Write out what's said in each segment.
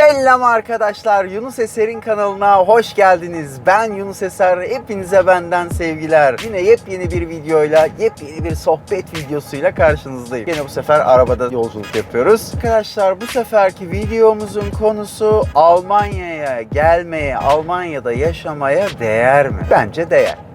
Selam arkadaşlar. Yunus Eser'in kanalına hoş geldiniz. Ben Yunus Eser. Hepinize benden sevgiler. Yine yepyeni bir videoyla, yepyeni bir sohbet videosuyla karşınızdayım. Yine bu sefer arabada yolculuk yapıyoruz. Arkadaşlar bu seferki videomuzun konusu Almanya'ya gelmeye, Almanya'da yaşamaya değer mi? Bence değer.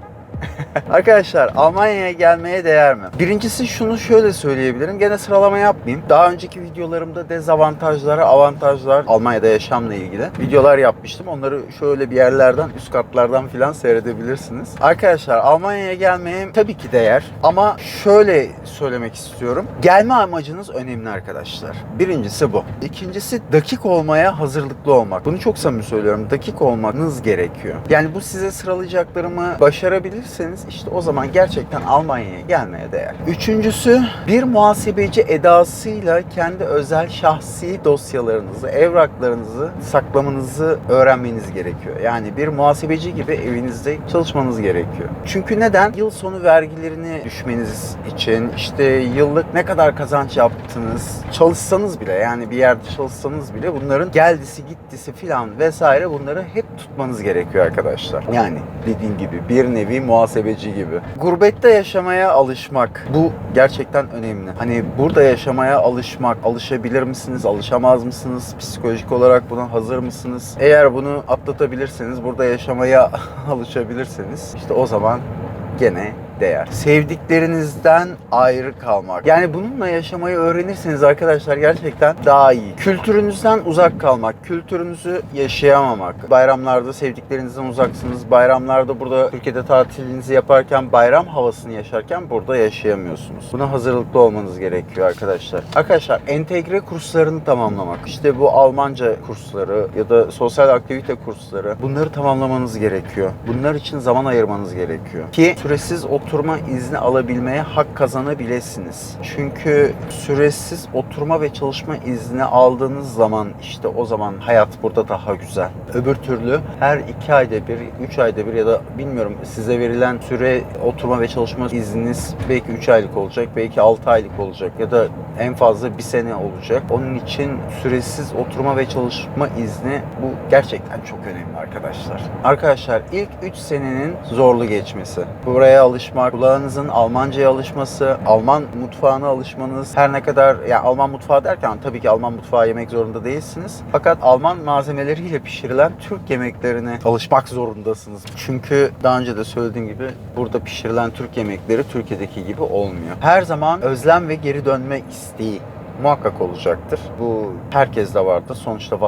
Arkadaşlar Almanya'ya gelmeye değer mi? Birincisi şunu şöyle söyleyebilirim. Gene sıralama yapmayayım. Daha önceki videolarımda dezavantajlar, avantajlar Almanya'da yaşamla ilgili videolar yapmıştım. Onları şöyle bir yerlerden, üst katlardan filan seyredebilirsiniz. Arkadaşlar Almanya'ya gelmeye tabii ki değer. Ama şöyle söylemek istiyorum. Gelme amacınız önemli arkadaşlar. Birincisi bu. İkincisi dakik olmaya hazırlıklı olmak. Bunu çok samimi söylüyorum. Dakik olmanız gerekiyor. Yani bu size sıralayacaklarımı başarabilirseniz işte o zaman gerçekten Almanya'ya gelmeye değer. Üçüncüsü bir muhasebeci edasıyla kendi özel şahsi dosyalarınızı, evraklarınızı saklamanızı öğrenmeniz gerekiyor. Yani bir muhasebeci gibi evinizde çalışmanız gerekiyor. Çünkü neden? Yıl sonu vergilerini düşmeniz için işte yıllık ne kadar kazanç yaptınız çalışsanız bile yani bir yerde çalışsanız bile bunların geldisi gittisi filan vesaire bunları hep tutmanız gerekiyor arkadaşlar. Yani dediğim gibi bir nevi muhasebeci gibi. Gurbette yaşamaya alışmak bu gerçekten önemli. Hani burada yaşamaya alışmak, alışabilir misiniz, alışamaz mısınız? Psikolojik olarak buna hazır mısınız? Eğer bunu atlatabilirseniz, burada yaşamaya alışabilirseniz işte o zaman gene değer. Sevdiklerinizden ayrı kalmak. Yani bununla yaşamayı öğrenirseniz arkadaşlar gerçekten daha iyi. Kültürünüzden uzak kalmak, kültürünüzü yaşayamamak. Bayramlarda sevdiklerinizden uzaksınız. Bayramlarda burada Türkiye'de tatilinizi yaparken, bayram havasını yaşarken burada yaşayamıyorsunuz. Buna hazırlıklı olmanız gerekiyor arkadaşlar. Arkadaşlar entegre kurslarını tamamlamak. İşte bu Almanca kursları ya da sosyal aktivite kursları bunları tamamlamanız gerekiyor. Bunlar için zaman ayırmanız gerekiyor. Ki süresiz oturma izni alabilmeye hak kazanabilirsiniz. Çünkü süresiz oturma ve çalışma izni aldığınız zaman işte o zaman hayat burada daha güzel. Öbür türlü her iki ayda bir, üç ayda bir ya da bilmiyorum size verilen süre oturma ve çalışma izniniz belki 3 aylık olacak, belki 6 aylık olacak ya da en fazla bir sene olacak. Onun için süresiz oturma ve çalışma izni bu gerçekten çok önemli arkadaşlar. Arkadaşlar ilk 3 senenin zorlu geçmesi. Buraya alışmak, kulağınızın Almanca'ya alışması, Alman mutfağına alışmanız her ne kadar yani Alman mutfağı derken tabii ki Alman mutfağı yemek zorunda değilsiniz. Fakat Alman malzemeleriyle pişirilen Türk yemeklerine alışmak zorundasınız. Çünkü daha önce de söylediğim gibi burada pişirilen Türk yemekleri Türkiye'deki gibi olmuyor. Her zaman özlem ve geri dönme isteği muhakkak olacaktır. Bu herkeste vardır. Sonuçta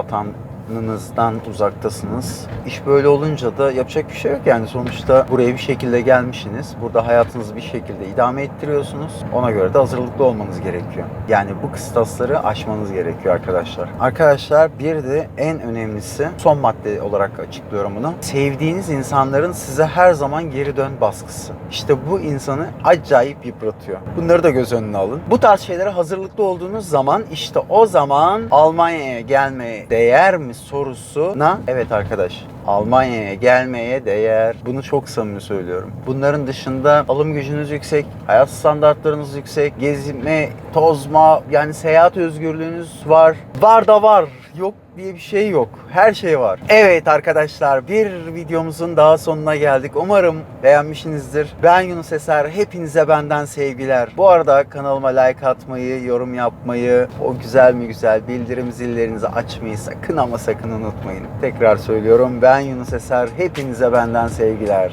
vatanınızdan uzaktasınız. İş böyle olunca da yapacak bir şey yok yani. Sonuçta buraya bir şekilde gelmişsiniz. Burada hayatınızı bir şekilde idame ettiriyorsunuz. Ona göre de hazırlıklı olmanız gerekiyor. Yani bu kıstasları aşmanız gerekiyor arkadaşlar. Arkadaşlar bir de en önemlisi son madde olarak açıklıyorum bunu. Sevdiğiniz insanların size her zaman geri dön baskısı. İşte bu insanı acayip yıpratıyor. Bunları da göz önüne alın. Bu tarz şeylere hazırlıklı olduğunuz zaman işte o zaman Almanya'ya gelmeye değer mi sorusuna evet arkadaş Almanya'ya gelmeye değer. Bunu çok samimi söylüyorum. Bunların dışında alım gücünüz yüksek, hayat standartlarınız yüksek, gezme, tozma, yani seyahat özgürlüğünüz var. Var da var. Yok diye bir şey yok. Her şey var. Evet arkadaşlar bir videomuzun daha sonuna geldik. Umarım beğenmişsinizdir. Ben Yunus Eser. Hepinize benden sevgiler. Bu arada kanalıma like atmayı, yorum yapmayı, o güzel mi güzel bildirim zillerinizi açmayı sakın ama sakın unutmayın. Tekrar söylüyorum ben Yunus Eser. Hepinize benden sevgiler.